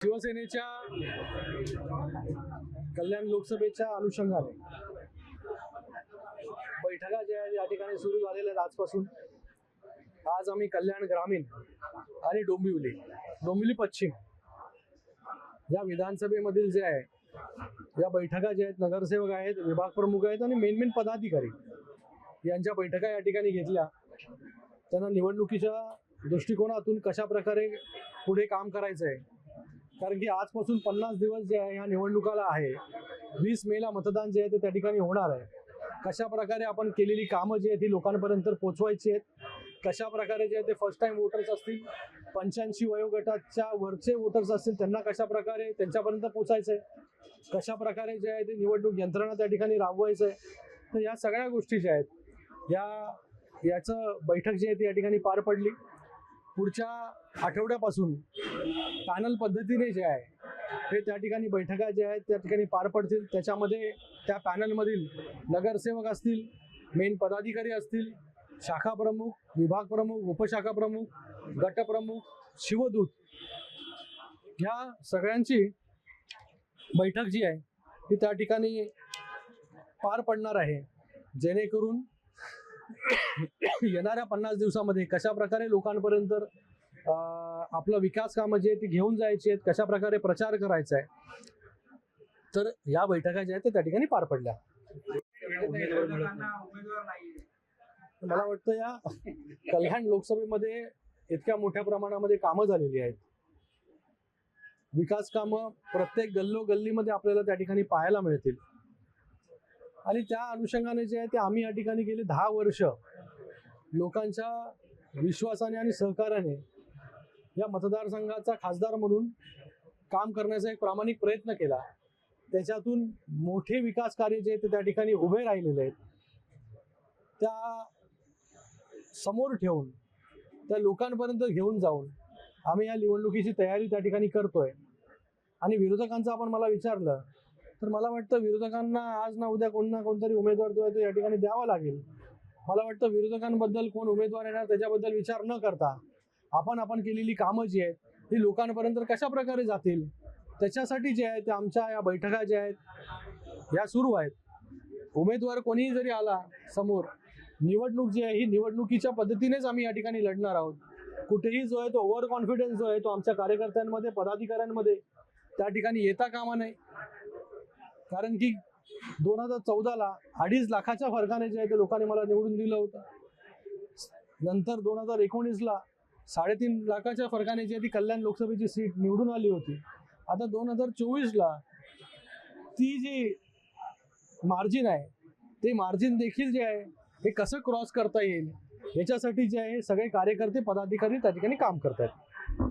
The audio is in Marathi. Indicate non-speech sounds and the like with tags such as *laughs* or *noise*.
शिवसेनेच्या कल्याण लोकसभेच्या अनुषंगाने बैठका ज्या आहेत या ठिकाणी सुरू झालेल्या आहेत आजपासून आज आम्ही कल्याण ग्रामीण आणि डोंबिवली डोंबिवली पश्चिम या विधानसभेमधील जे आहे या बैठका ज्या आहेत नगरसेवक आहेत विभाग प्रमुख आहेत आणि मेन मेन पदाधिकारी यांच्या बैठका या ठिकाणी घेतल्या. त्यांना निवडणुकीच्या दृष्टिकोनातून कशा प्रकारे पुढे काम करायचं आहे कारण की आजपासून पन्नास दिवस जे आहे ह्या निवडणुकाला आहे. वीस मेला मतदान जे आहे ते त्या ठिकाणी होणार आहे. कशा प्रकारे आपण केलेली कामं जी आहेत ती लोकांपर्यंत पोचवायची आहेत कशा प्रकारे जे आहे ते फर्स्ट टाइम वोटर्स असतील पंच्याऐंशी वयोगटाच्या वरचे वोटर्स असतील त्यांना कशा प्रकारे त्यांच्यापर्यंत पोचायचं आहे कशा प्रकारे जे आहे ते निवडणूक यंत्रणा त्या ठिकाणी राबवायचं आहे तर या सगळ्या गोष्टी ज्या आहेत या याचं बैठक जी आहे ती या ठिकाणी पार पडली. पुढच्या आठवड्यापासून पॅनल पद्धतीने जे आहे हे त्या ठिकाणी बैठका ज्या आहेत त्या ठिकाणी पार पडतील. त्याच्यामध्ये त्या पॅनलमधील नगरसेवक असतील मेन पदाधिकारी असतील शाखा प्रमुख विभाग प्रमुख उपशाखा प्रमुख गटप्रमुख शिवदूत ह्या सगळ्यांची बैठक जी आहे ती त्या ठिकाणी पार पडणार आहे. जेणेकरून *laughs* येणाऱ्या पन्नास दिवसामध्ये कशा प्रकारे लोकांपर्यंत अं, आपलं विकास कामं जे ती घेऊन जायची आहेत कशा प्रकारे प्रचार करायचा आहे तर या बैठका ज्या आहेत त्या त्या ठिकाणी पार पडल्या. मला वाटतं या कल्याण लोकसभेमध्ये इतक्या मोठ्या प्रमाणामध्ये कामं झालेली आहेत. विकास कामं प्रत्येक गल्लो गल्लीमध्ये आपल्याला त्या ठिकाणी पाहायला मिळतील. आणि त्या अनुषंगाने जे आहे ते आम्ही या ठिकाणी गेले दहा वर्ष. लोकांच्या विश्वासाने आणि सहकार्याने या मतदारसंघाचा खासदार म्हणून काम करण्याचा एक प्रामाणिक प्रयत्न केला. त्याच्यातून मोठे विकास कार्य जे ते त्या ठिकाणी उभे राहिलेले आहेत. त्या समोर ठेवून त्या लोकांपर्यंत घेऊन जाऊन आम्ही या निवडणुकीची तयारी त्या ठिकाणी करतोय. आणि विरोधकांचं आपण मला विचारलं तर मला वाटतं विरोधकांना आज ना उद्या कोण ना कोणतरी उमेदवार जो आहे तो या ठिकाणी द्यावा लागेल. मला वाटतं विरोधकांबद्दल कोण उमेदवार येणार त्याच्याबद्दल विचार न करता आपण आपण केलेली कामं जी आहेत ती लोकांपर्यंत कशा प्रकारे जातील त्याच्यासाठी जे आहे ते आमच्या या बैठका ज्या आहेत या सुरू आहेत. उमेदवार कोणीही जरी आला समोर निवडणूक जी आहे ही निवडणुकीच्या पद्धतीनेच आम्ही या ठिकाणी लढणार आहोत. कुठेही जो आहे तो ओव्हर कॉन्फिडन्स जो आहे तो आमच्या कार्यकर्त्यांमध्ये पदाधिकाऱ्यांमध्ये त्या ठिकाणी येता कामा नाही कारण की दोन हजार चौदाला अडीच लाखाच्या फरकाने जे आहे ते लोकांनी मला निवडून दिलं होतं. नंतर दोन हजार एकोणीसला साडेतीन लाखाच्या फरकाने जी आहे ती कल्याण लोकसभेची सीट निवडून आली होती. आता दोन हजार चोवीसला ती जी मार्जिन आहे ते मार्जिन देखील जे आहे हे कसं क्रॉस करता येईल याच्यासाठी जे आहे सगळे कार्यकर्ते पदाधिकारी त्या ठिकाणी काम करत आहेत